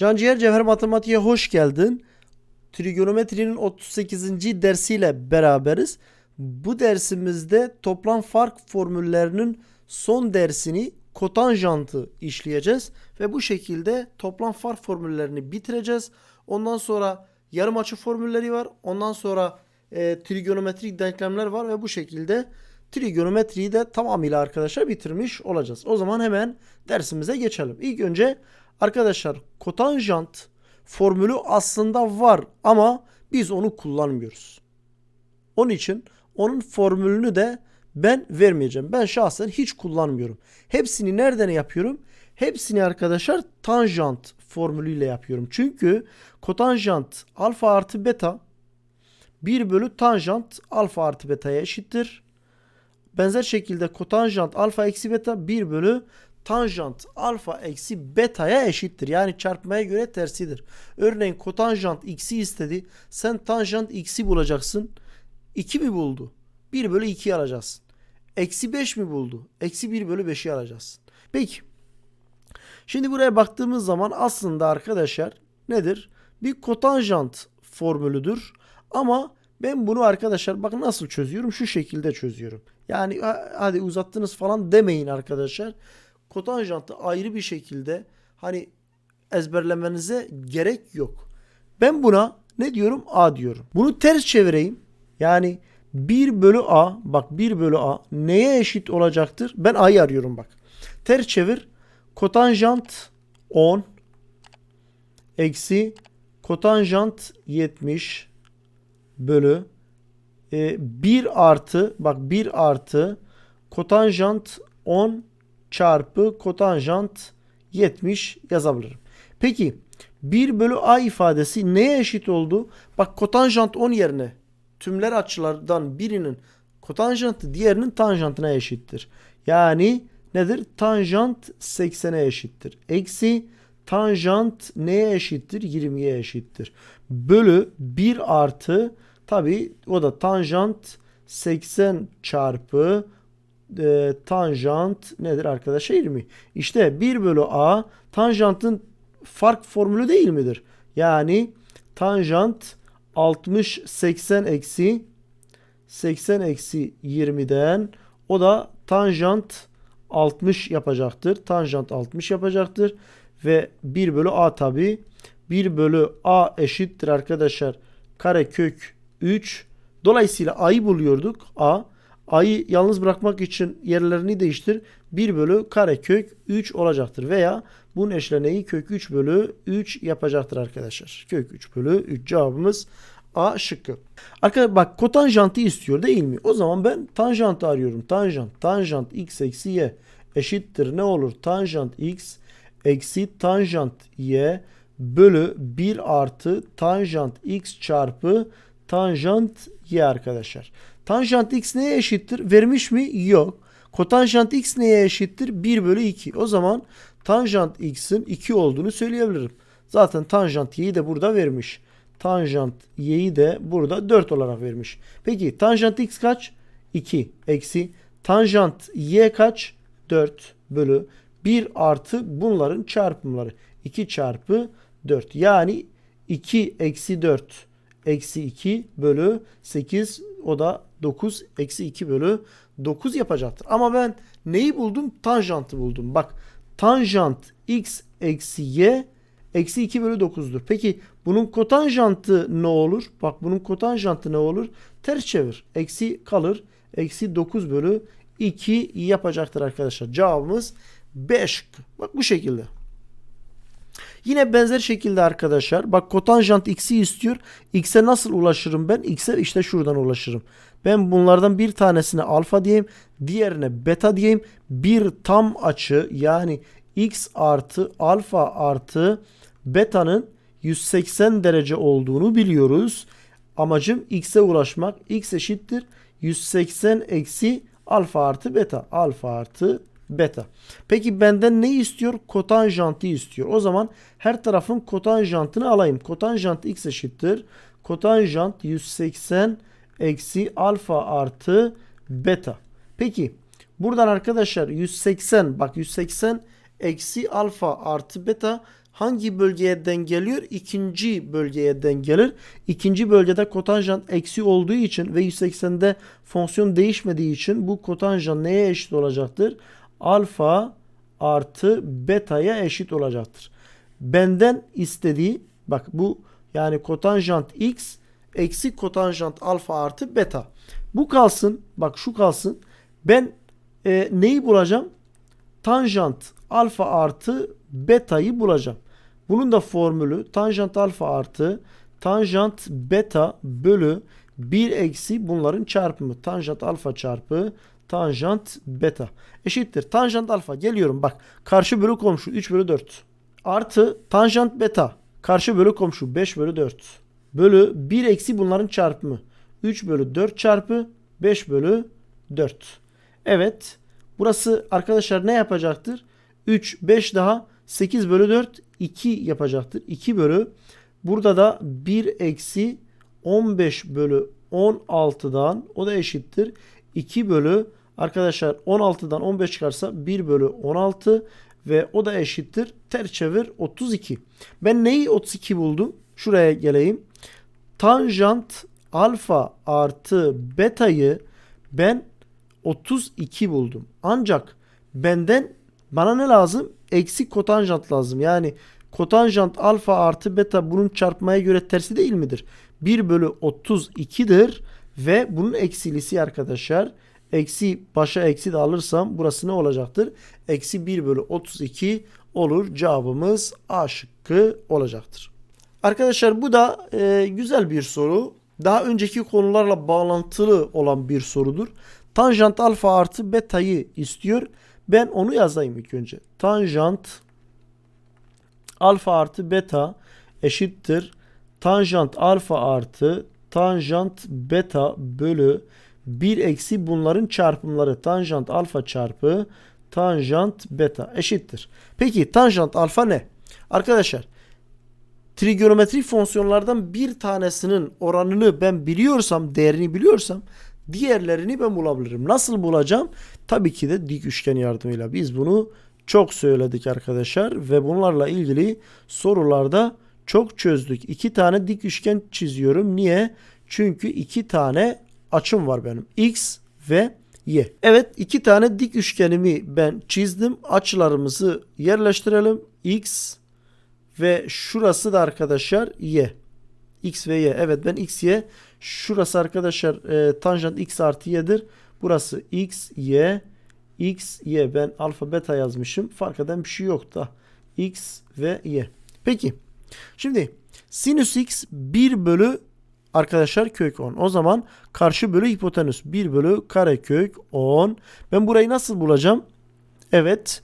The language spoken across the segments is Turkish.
Canciğer Cevher Matematiğe hoş geldin. Trigonometrinin 38. dersiyle beraberiz. Bu dersimizde toplam fark formüllerinin son dersini kotanjantı işleyeceğiz ve bu şekilde toplam fark formüllerini bitireceğiz. Ondan sonra yarım açı formülleri var. Ondan sonra e, trigonometrik denklemler var ve bu şekilde trigonometriyi de tamamıyla arkadaşlar bitirmiş olacağız. O zaman hemen dersimize geçelim. İlk önce arkadaşlar kotanjant formülü aslında var ama biz onu kullanmıyoruz. Onun için onun formülünü de ben vermeyeceğim. Ben şahsen hiç kullanmıyorum. Hepsini nereden yapıyorum? Hepsini arkadaşlar tanjant formülüyle yapıyorum. Çünkü kotanjant alfa artı beta 1 bölü tanjant alfa artı beta'ya eşittir. Benzer şekilde kotanjant alfa eksi beta 1 bölü tanjant alfa eksi beta'ya eşittir. Yani çarpmaya göre tersidir. Örneğin kotanjant x'i istedi. Sen tanjant x'i bulacaksın. 2 mi buldu? 1 bölü 2'yi alacaksın. Eksi 5 mi buldu? Eksi 1 bölü 5'i alacaksın. Peki. Şimdi buraya baktığımız zaman aslında arkadaşlar nedir? Bir kotanjant formülüdür. Ama ben bunu arkadaşlar bakın nasıl çözüyorum? Şu şekilde çözüyorum. Yani hadi uzattınız falan demeyin arkadaşlar. Kotanjantı ayrı bir şekilde hani ezberlemenize gerek yok. Ben buna ne diyorum? A diyorum. Bunu ters çevireyim. Yani 1 bölü A bak 1 bölü A neye eşit olacaktır? Ben A'yı arıyorum bak. Ters çevir. Kotanjant 10 eksi kotanjant 70 bölü e, 1 artı bak 1 artı kotanjant 10 çarpı kotanjant 70 yazabilirim. Peki 1 bölü a ifadesi neye eşit oldu? Bak kotanjant 10 yerine tümler açılardan birinin kotanjantı diğerinin tanjantına eşittir. Yani nedir? Tanjant 80'e eşittir. Eksi tanjant neye eşittir? 20'ye eşittir. Bölü 1 artı tabi o da tanjant 80 çarpı e, tanjant nedir arkadaşlar 20. İşte 1 bölü a tanjantın fark formülü değil midir? Yani tanjant 60 80 eksi 80 eksi 20'den o da tanjant 60 yapacaktır. Tanjant 60 yapacaktır. Ve 1 bölü a tabi 1 bölü a eşittir arkadaşlar karekök 3. Dolayısıyla a'yı buluyorduk. a a'yı yalnız bırakmak için yerlerini değiştir. 1 bölü karekök 3 olacaktır. Veya bunun eşleneği kök 3 bölü 3 yapacaktır arkadaşlar. Kök 3 bölü 3 cevabımız A şıkkı. Arkadaşlar bak kotanjantı istiyor değil mi? O zaman ben tanjantı arıyorum. Tanjant. Tanjant x eksi y eşittir ne olur? Tanjant x eksi tanjant y bölü 1 artı tanjant x çarpı tanjant y arkadaşlar. Tanjant x neye eşittir? Vermiş mi? Yok. Kotanjant x neye eşittir? 1 bölü 2. O zaman tanjant x'in 2 olduğunu söyleyebilirim. Zaten tanjant y'yi de burada vermiş. Tanjant y'yi de burada 4 olarak vermiş. Peki tanjant x kaç? 2 eksi tanjant y kaç? 4 bölü 1 artı bunların çarpımları. 2 çarpı 4 yani 2 eksi 4 eksi 2 bölü 8 o da 9 eksi 2 bölü 9 yapacaktır. Ama ben neyi buldum? Tanjantı buldum. Bak tanjant x eksi y eksi 2 bölü 9'dur. Peki bunun kotanjantı ne olur? Bak bunun kotanjantı ne olur? Ters çevir. Eksi kalır. Eksi 9 bölü 2 yapacaktır arkadaşlar. Cevabımız 5. Bak bu şekilde. Yine benzer şekilde arkadaşlar bak kotanjant x'i istiyor. X'e nasıl ulaşırım ben? X'e işte şuradan ulaşırım. Ben bunlardan bir tanesine alfa diyeyim. Diğerine beta diyeyim. Bir tam açı yani x artı alfa artı beta'nın 180 derece olduğunu biliyoruz. Amacım x'e ulaşmak. x eşittir 180 eksi alfa artı beta. Alfa artı beta. Peki benden ne istiyor? Kotanjantı istiyor. O zaman her tarafın kotanjantını alayım. Kotanjant x eşittir. Kotanjant 180 eksi alfa artı beta. Peki buradan arkadaşlar 180 bak 180 eksi alfa artı beta hangi bölgeye denk geliyor? İkinci bölgeye denk gelir. İkinci bölgede kotanjant eksi olduğu için ve 180'de fonksiyon değişmediği için bu kotanjant neye eşit olacaktır? Alfa artı beta'ya eşit olacaktır. Benden istediği bak bu yani kotanjant x eksi kotanjant alfa artı beta. Bu kalsın. Bak şu kalsın. Ben e, neyi bulacağım? Tanjant alfa artı beta'yı bulacağım. Bunun da formülü tanjant alfa artı tanjant beta bölü 1 eksi bunların çarpımı. Tanjant alfa çarpı tanjant beta eşittir. Tanjant alfa geliyorum bak karşı bölü komşu 3 bölü 4 artı tanjant beta karşı bölü komşu 5 bölü 4 bölü 1 eksi bunların çarpımı 3 bölü 4 çarpı 5 bölü 4. Evet burası arkadaşlar ne yapacaktır? 3 5 daha 8 bölü 4 2 yapacaktır. 2 bölü burada da 1 eksi 15 bölü 16'dan o da eşittir. 2 bölü arkadaşlar 16'dan 15 çıkarsa 1 bölü 16 ve o da eşittir. Ters çevir 32. Ben neyi 32 buldum? Şuraya geleyim. Tanjant alfa artı beta'yı ben 32 buldum. Ancak benden bana ne lazım? Eksi kotanjant lazım. Yani kotanjant alfa artı beta bunun çarpmaya göre tersi değil midir? 1 bölü 32'dir ve bunun eksilisi arkadaşlar eksi başa eksi de alırsam burası ne olacaktır? Eksi 1 bölü 32 olur. Cevabımız A şıkkı olacaktır. Arkadaşlar bu da e, güzel bir soru. Daha önceki konularla bağlantılı olan bir sorudur. Tanjant alfa artı beta'yı istiyor. Ben onu yazayım ilk önce. Tanjant alfa artı beta eşittir. Tanjant alfa artı tanjant beta bölü 1 eksi bunların çarpımları tanjant alfa çarpı tanjant beta eşittir. Peki tanjant alfa ne? Arkadaşlar trigonometrik fonksiyonlardan bir tanesinin oranını ben biliyorsam, değerini biliyorsam diğerlerini ben bulabilirim. Nasıl bulacağım? Tabii ki de dik üçgen yardımıyla. Biz bunu çok söyledik arkadaşlar ve bunlarla ilgili sorularda çok çözdük. İki tane dik üçgen çiziyorum. Niye? Çünkü iki tane açım var benim. X ve Y. Evet iki tane dik üçgenimi ben çizdim. Açılarımızı yerleştirelim. X ve şurası da arkadaşlar Y. X ve Y. Evet ben X, Y. Şurası arkadaşlar e, tanjant X artı Y'dir. Burası X, Y. X, Y. Ben alfa beta yazmışım. Fark eden bir şey yok da. X ve Y. Peki. Şimdi sinüs X 1 bölü arkadaşlar kök 10. O zaman karşı bölü hipotenüs 1 bölü karekök 10. Ben burayı nasıl bulacağım? Evet.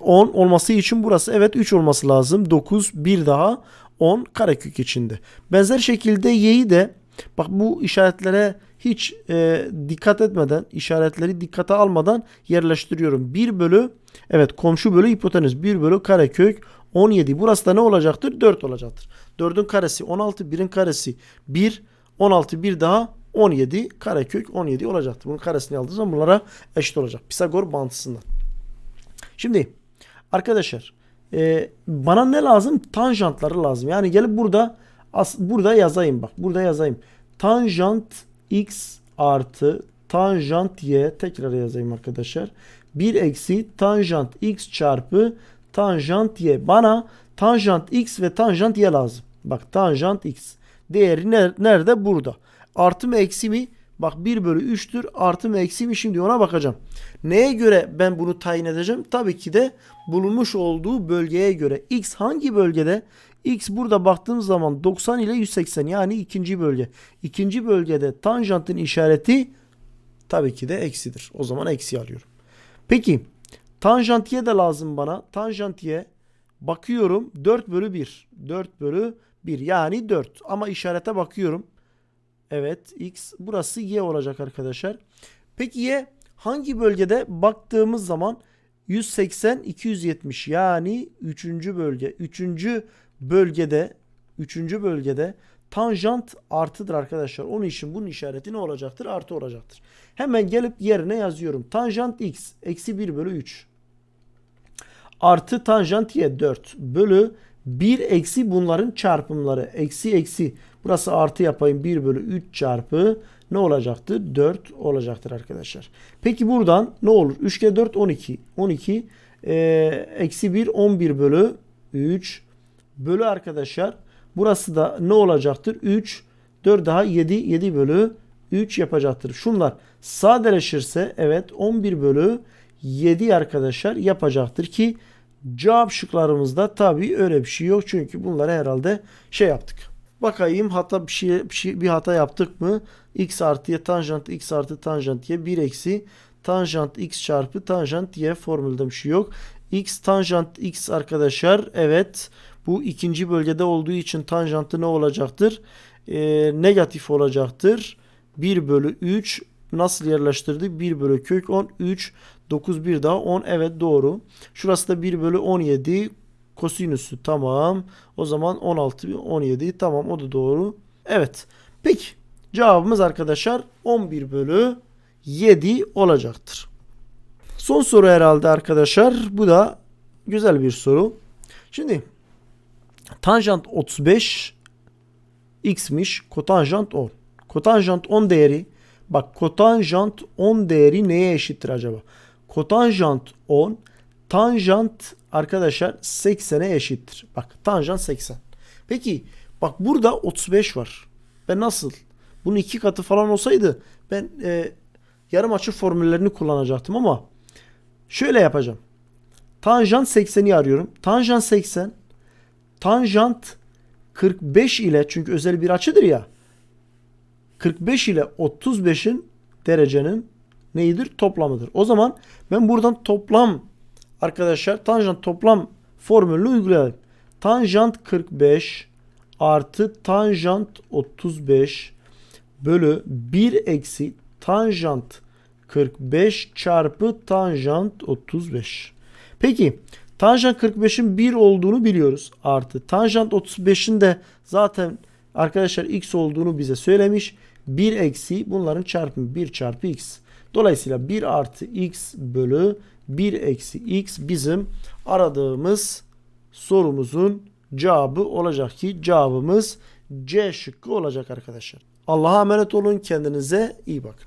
10 olması için burası evet 3 olması lazım. 9 bir daha 10 karekök içinde. Benzer şekilde y'yi de bak bu işaretlere hiç e, dikkat etmeden işaretleri dikkate almadan yerleştiriyorum. 1 bölü evet komşu bölü hipotenüs 1 bölü karekök 17. Burası da ne olacaktır? 4 olacaktır. 4'ün karesi 16 1'in karesi 1 16 bir daha 17 karekök 17 olacaktır. Bunun karesini aldığınız zaman bunlara eşit olacak. Pisagor bağıntısından. Şimdi arkadaşlar e, bana ne lazım? Tanjantları lazım. Yani gelip burada as, burada yazayım bak. Burada yazayım. Tanjant x artı tanjant y tekrar yazayım arkadaşlar. 1 eksi tanjant x çarpı tanjant y. Bana tanjant x ve tanjant y lazım. Bak tanjant x. Değeri nerede? Burada. Artı mı eksi mi? Bak 1 bölü 3'tür. Artı mı eksi mi? Şimdi ona bakacağım. Neye göre ben bunu tayin edeceğim? Tabii ki de bulunmuş olduğu bölgeye göre. X hangi bölgede? X burada baktığımız zaman 90 ile 180 yani ikinci bölge. İkinci bölgede tanjantın işareti tabii ki de eksidir. O zaman eksi alıyorum. Peki tanjant y de lazım bana. Tanjant y bakıyorum 4 bölü 1. 4 bölü 1 yani 4 ama işarete bakıyorum. Evet x burası y olacak arkadaşlar. Peki y hangi bölgede baktığımız zaman 180 270 yani 3. bölge. 3. bölgede 3. bölgede tanjant artıdır arkadaşlar. Onun için bunun işareti ne olacaktır? Artı olacaktır. Hemen gelip yerine yazıyorum. Tanjant x eksi 1 bölü 3 artı tanjant y 4 bölü 1 eksi bunların çarpımları. Eksi eksi. Burası artı yapayım. 1 bölü 3 çarpı ne olacaktır? 4 olacaktır arkadaşlar. Peki buradan ne olur? 3 kere 4 12. 12 e, eksi 1 11 bölü 3 bölü arkadaşlar. Burası da ne olacaktır? 3 4 daha 7 7 bölü 3 yapacaktır. Şunlar sadeleşirse evet 11 bölü 7 arkadaşlar yapacaktır ki cevap şıklarımızda tabii öyle bir şey yok. Çünkü bunları herhalde şey yaptık. Bakayım hatta bir şey, bir, şey, bir hata yaptık mı? x artıya tanjant x artı tanjant y 1 eksi tanjant x çarpı tanjant y formülde bir şey yok. x tanjant x arkadaşlar evet bu ikinci bölgede olduğu için tanjantı ne olacaktır? Ee, negatif olacaktır. 1 bölü 3 nasıl yerleştirdik? 1 bölü kök 10 3 9 1 daha 10 evet doğru. Şurası da 1 bölü 17 kosinüsü tamam. O zaman 16 17 tamam o da doğru. Evet. Peki cevabımız arkadaşlar 11 bölü 7 olacaktır. Son soru herhalde arkadaşlar. Bu da güzel bir soru. Şimdi tanjant 35 x'miş. Kotanjant 10. Kotanjant 10 değeri bak kotanjant 10 değeri neye eşittir acaba? Kotanjant 10 tanjant arkadaşlar 80'e eşittir. Bak tanjant 80. Peki bak burada 35 var. Ben nasıl? Bunun iki katı falan olsaydı ben e, yarım açı formüllerini kullanacaktım ama şöyle yapacağım. Tanjant 80'i arıyorum. Tanjant 80 tanjant 45 ile çünkü özel bir açıdır ya 45 ile 35'in derecenin neyidir? Toplamıdır. O zaman ben buradan toplam arkadaşlar tanjant toplam formülünü uygulayalım. Tanjant 45 artı tanjant 35 bölü 1 eksi tanjant 45 çarpı tanjant 35. Peki tanjant 45'in 1 olduğunu biliyoruz. Artı tanjant 35'in de zaten arkadaşlar x olduğunu bize söylemiş. 1 eksi bunların çarpımı 1 çarpı x. Dolayısıyla 1 artı x bölü 1 eksi x bizim aradığımız sorumuzun cevabı olacak ki cevabımız C şıkkı olacak arkadaşlar. Allah'a emanet olun. Kendinize iyi bakın.